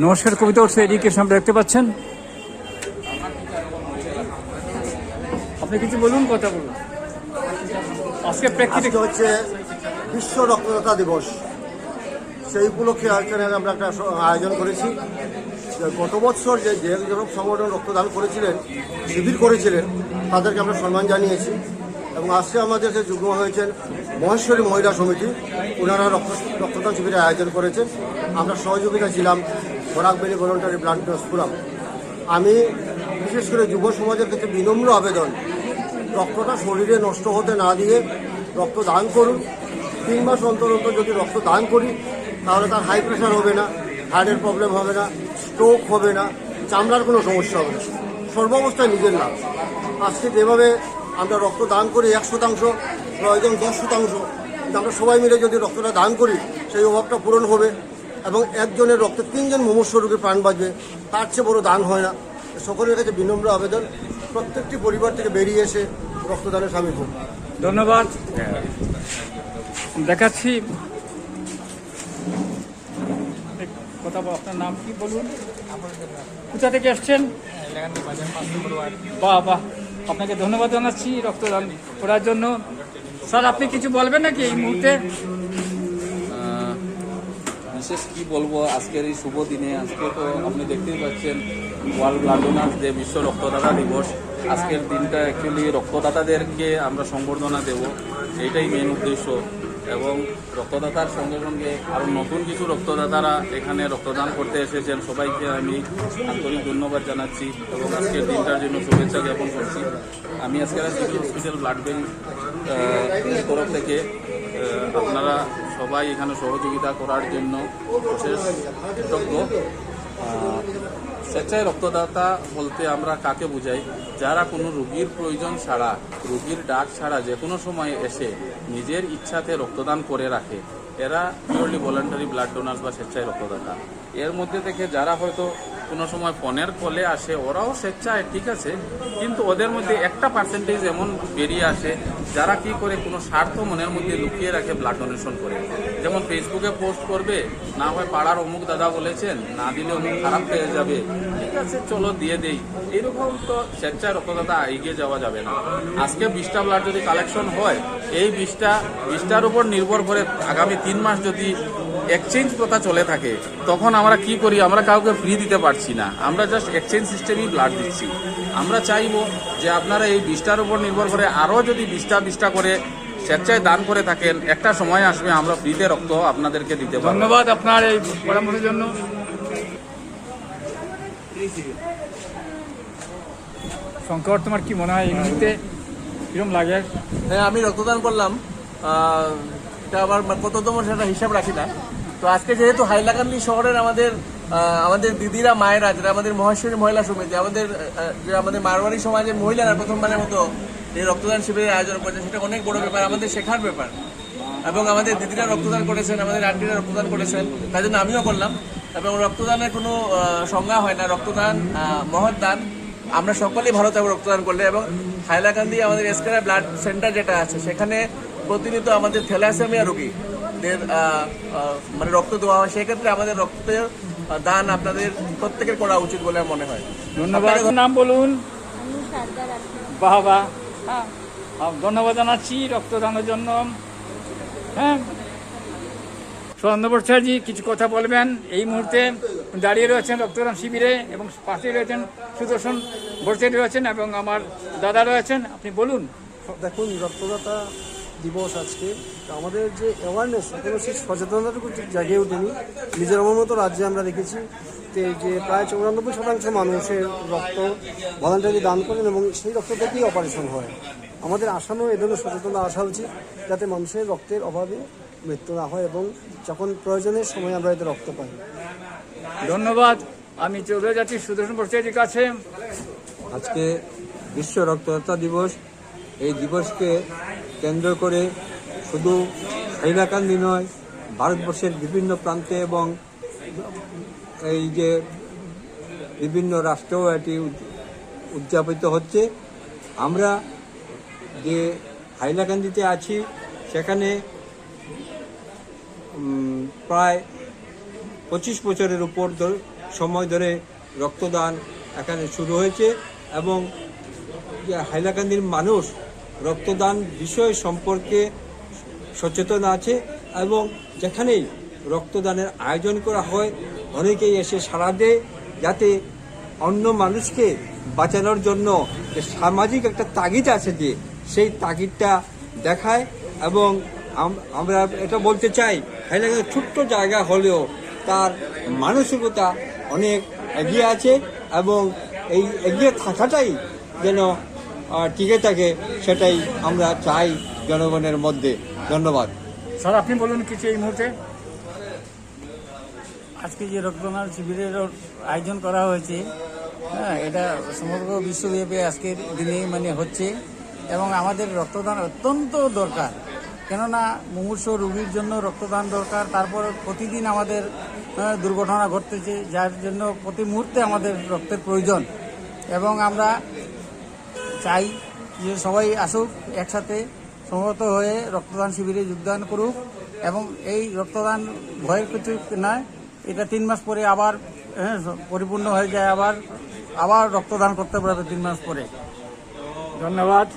নমস্কার, কবিতা উৎসব এদিকে সামনে দেখতে পাচ্ছেন? আপনি কিছু বলুন, কথা বলুন। আজকে প্রেক্ষিতে আজকে হচ্ছে বিশ্ব রক্তদাতা দিবস। সেই উপলক্ষে এখানে আমরা একটা আয়োজন করেছি। গত বছর যে যে যেসব সংগঠন রক্তদান করেছিলেন, শিবির করেছিলেন, তাদেরকে আমরা সম্মান জানিয়েছি। এবং আজকে আমাদের যে যুগ্ম হয়েছেন মহেশ্বরী মহিলা সমিতি, ওনারা রক্ত রক্তদান শিবিরের আয়োজন করেছেন। আমরা সহযোগিতা ছিলাম Barak Valley voluntary blood donors forum. আমি, বিশেষ করে যুব সমাজের ক্ষেত্রে বিনম্র আবেদন, রক্তটা শরীরে নষ্ট হতে না দিয়ে রক্ত দান করুন। তিন মাস অন্তর অন্তর যদি রক্ত দান করি, তাহলে তার হাই প্রেশার হবে না হার্টের প্রবলেম হবে না স্ট্রোক হবে না, চামড়ার কোনো সমস্যা হবে না। সর্বাবস্থায় নিজের লাভ। আজকে যেভাবে আমরা রক্ত দান করি, এক শতাংশ, প্রয়োজন দশ শতাংশ আমরা সবাই মিলে যদি রক্তটা দান করি, সেই অভাবটা পূরণ হবে। এবং একজনের রক্তে তিনজন মুমূর্ষ রোগীর প্রাণ বাঁচবে, তার চেয়ে বড় দান হয় না। সকলের কাছে বিনম্র আবেদন, প্রত্যেকটি পরিবার থেকে বেরিয়ে এসে রক্তদানে সামিল হোক। ধন্যবাদ। দেখাচ্ছি। কথা আপনার নাম কি বলুন? কোথা থেকে আসছেন? বাহ বাহ। আপনাকে ধন্যবাদ জানাচ্ছি রক্তদান করার জন্য। স্যার, আপনি কিছু বলবেন নাকি এই মুহূর্তে? বিশেষ কি বলব, আজকের এই শুভ দিনে, আজকে তো আপনি দেখতেই পাচ্ছেন ওয়ার্ল্ড ব্লাড ডোনার্স ডে, বিশ্ব রক্তদাতা দিবস। আজকের দিনটা অ্যাকচুয়ালি রক্তদাতাদেরকে আমরা সংবর্ধনা দেব এটাই মেন উদ্দেশ্য। এবং রক্তদাতার সঙ্গে সঙ্গে আরও নতুন কিছু রক্তদাতারা এখানে রক্তদান করতে এসেছেন। সবাইকে আমি আন্তরিক ধন্যবাদ জানাচ্ছি এবং আজকের দিনটার জন্য শুভেচ্ছা জ্ঞাপন করছি। আমি সিভিল হসপিটাল ব্লাড ব্যাংক তরফ থেকে। আপনারা সবাই এখানে সহযোগিতা করার জন্য বিশেষ কৃতজ্ঞ। স্বেচ্ছায় রক্তদাতা বলতে আমরা কাকে বুঝাই? যারা কোনো রুগীর প্রয়োজন ছাড়া, রুগীর ডাক ছাড়া যে কোনো সময় এসে নিজের ইচ্ছাতে রক্তদান করে রাখে, এরা পিওরলি ভলান্টারি ব্লাড ডোনার্স বা স্বেচ্ছায় রক্তদাতা। এর মধ্যে থেকে যারা হয়তো কোনো সময় ফোনের কলে আসে, ওরাও স্বেচ্ছায়, ঠিক আছে, কিন্তু ওদের মধ্যে একটা পার্সেন্টেজ এমন বেরিয়ে আসে, যারা কি করে কোনো স্বার্থ মনের মধ্যে লুকিয়ে রাখে ব্লাড ডোনেশন করে। যেমন ফেসবুকে পোস্ট করবে, না হয় পাড়ার অমুক দাদা বলেছেন, না দিলে অমুক খারাপ হয়ে যাবে, ঠিক আছে, চলো দিয়ে দেই। এরকম তো স্বেচ্ছায় রক্তদাতা এগিয়ে যাওয়া যাবে না। আজকে বিশটা ব্লাড যদি কালেকশন হয়, এই বিশটা, বিশটার উপর নির্ভর করে আগামী তিন মাস যদি এক্সচেঞ্জ প্রথা চলে থাকে তখন আমরা কি করি? আমরা কাউকে ফ্রি দিতে পারছি না। আমরা জাস্ট এক্সচেঞ্জ সিস্টেমই ব্লাড দিচ্ছি। আমরা চাইব যে আপনারা এই বিশটার উপর নির্ভর করে আরও যদি বিশটা বিশটা করে স্বেচ্ছায় দান করে থাকেন একটা সময় আসবে আমরা ফ্রিতে রক্ত আপনাদেরকে দিতে পারব। ধন্যবাদ আপনার এই পরামর্শের জন্য। শঙ্কর তোমার কি মনে হয় এই মুহূর্তে কিরম লাগে? হ্যাঁ আমি রক্তদান করলাম। এটা আবার কততম সেটা হিসাব রাখি না। তো আজকে যেহেতু হাইলাকান্দি শহরের আমাদের আমাদের দিদিরা, মায়েরা, যারা আমাদের মহেশ্বরী মহিলা সমিতি আমাদের আমাদের মারোয়ারি সমাজের মহিলারা প্রথমবারের মতো এই রক্তদান শিবিরের আয়োজন করেছে, সেটা অনেক বড় ব্যাপার, আমাদের শেখার ব্যাপার। এবং আমাদের দিদিরা রক্তদান করেছেন, আমাদের আন্টিরা রক্তদান করেছেন, তাই জন্য আমিও করলাম। এবং রক্তদানের কোনো সংজ্ঞা হয় না, রক্তদান মহৎ দান। আমরা সকলেই ভালো থাকব রক্তদান করলে। এবং হাইলাকান্দি আমাদের এসকেরা ব্লাড সেন্টার যেটা আছে, সেখানে প্রতিনিয়ত আমাদের থ্যালাসেমিয়া রোগীদের আহ, মানে রক্ত দেওয়া হয় সেক্ষেত্রে আমাদের রক্তের দান আপনাদের প্রত্যেকের করা উচিত বলে আমার মনে হয়। ধন্যবাদ। নাম বলুন। বাহ বাহ। হ্যাঁ। ধন্যবাদ জানাচ্ছি রক্তদানের জন্য। হ্যাঁ। ভট্টাচার্যজি কিছু কথা বলবেন? এই মুহূর্তে দাঁড়িয়ে রয়েছেন রক্তদান শিবিরে এবং পাশে রয়েছেন সুদর্শন ভট্টাচার্য রয়েছেন এবং আমার দাদা রয়েছেন। আপনি বলুন। দেখুন রক্তদাতা দিবস আজকে। তো আমাদের যে অ্যাওয়ারনেস এখনও সেই সচেতনতাটুকু ঠিক জাগিয়ে ওঠেনি। নিজের আমার মতো রাজ্যে আমরা দেখেছি যে যে প্রায় চৌরানব্বই শতাংশ মানুষের রক্ত ভলান্টারি দান করেন এবং সেই রক্ত থেকেই অপারেশন হয়। আমাদের আসানো এ ধরনের সচেতনতা আসা উচিত যাতে মানুষের রক্তের অভাবে মৃত্যু না হয় এবং যখন প্রয়োজনের সময় আমরা এতে রক্ত পাই। ধন্যবাদ। আমি চলে যাচ্ছি সুদর্শন ভট্টাচার্যের কাছে। আজকে বিশ্ব রক্তদাতা দিবস। এই দিবসকে কেন্দ্র করে শুধু হাইলাকান্দি নয়, ভারতবর্ষের বিভিন্ন প্রান্তে এবং এই যে বিভিন্ন রাষ্ট্রেও এটি উদযাপিত হচ্ছে। আমরা যে হাইলাকান্দিতে আছি, সেখানে প্রায় পঁচিশ বছরের উপর সময় ধরে রক্তদান এখানে শুরু হয়েছে এবং যে হাইলাকান্দির মানুষ রক্তদান বিষয় সম্পর্কে সচেতন আছে এবং যেখানেই রক্তদানের আয়োজন করা হয়, অনেকেই এসে সাড়া দেয় যাতে অন্য মানুষকে বাঁচানোর জন্য যে সামাজিক একটা তাগিদ আছে যে সেই তাগিদটা দেখায় এবং আমরা এটা বলতে চাই, হাইলাকান্দি ছোট্ট জায়গা হলেও তার মানসিকতা অনেক এগিয়ে আছে এবং এই এগিয়ে থাকাটাই যেন টিকে থাকে সেটাই আমরা চাই জনগণের মধ্যে। ধন্যবাদ। স্যার আপনি বলুন কিছু এই মুহূর্তে। আজকে যে রক্তদান শিবিরের আয়োজন করা হয়েছে হ্যাঁ এটা সমগ্র বিশ্বব্যাপী আজকের দিনে মানে হচ্ছে এবং আমাদের রক্তদান অত্যন্ত দরকার। কেননা মুমূর্ষ রোগীর জন্য রক্তদান দরকার তারপর প্রতিদিন আমাদের দুর্ঘটনা ঘটতেছে যার জন্য প্রতি মুহূর্তে আমাদের রক্তের প্রয়োজন। এবং আমরা চাই যে সবাই আসুক একসাথে সমবেত হয়ে রক্তদান শিবিরে যোগদান করুক এবং এই রক্তদান ভয়ের কিছু নয় এটা তিন মাস পরে আবার হ্যাঁ, পরিপূর্ণ হয়ে যায় আবার আবার রক্তদান করতে পারবে তিন মাস পরে। ধন্যবাদ।